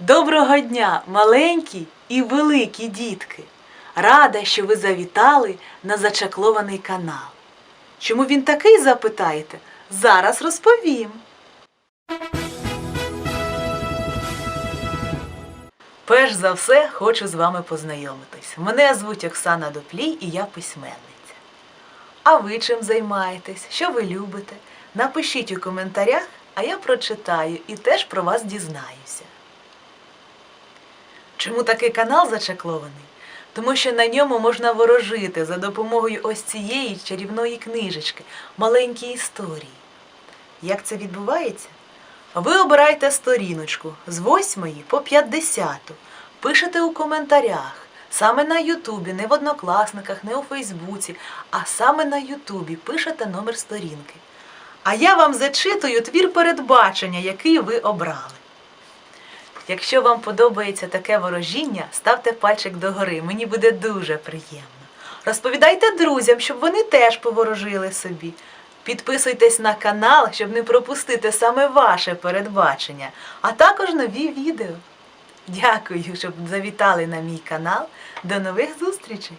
Доброго дня, маленькі і великі дітки! Рада, що ви завітали на зачаклований канал. Чому він такий, запитаєте? Зараз розповім. Перш за все хочу з вами познайомитись. Мене звуть Оксана Доплій і я письменниця. А ви чим займаєтесь? Що ви любите? Напишіть у коментарях, а я прочитаю і теж про вас дізнаюся. Чому такий канал зачаклований? Тому що на ньому можна ворожити за допомогою ось цієї чарівної книжечки, маленькі історії. Як це відбувається? Ви обираєте сторіночку з 8 по 50. Пишете у коментарях. Саме на Ютубі, не в однокласниках, не у Фейсбуці, а саме на Ютубі пишете номер сторінки. А я вам зачитую твір передбачення, який ви обрали. Якщо вам подобається таке ворожіння, ставте пальчик догори, мені буде дуже приємно. Розповідайте друзям, щоб вони теж поворожили собі. Підписуйтесь на канал, щоб не пропустити саме ваше передбачення, а також нові відео. Дякую, щоб завітали на мій канал. До нових зустрічей!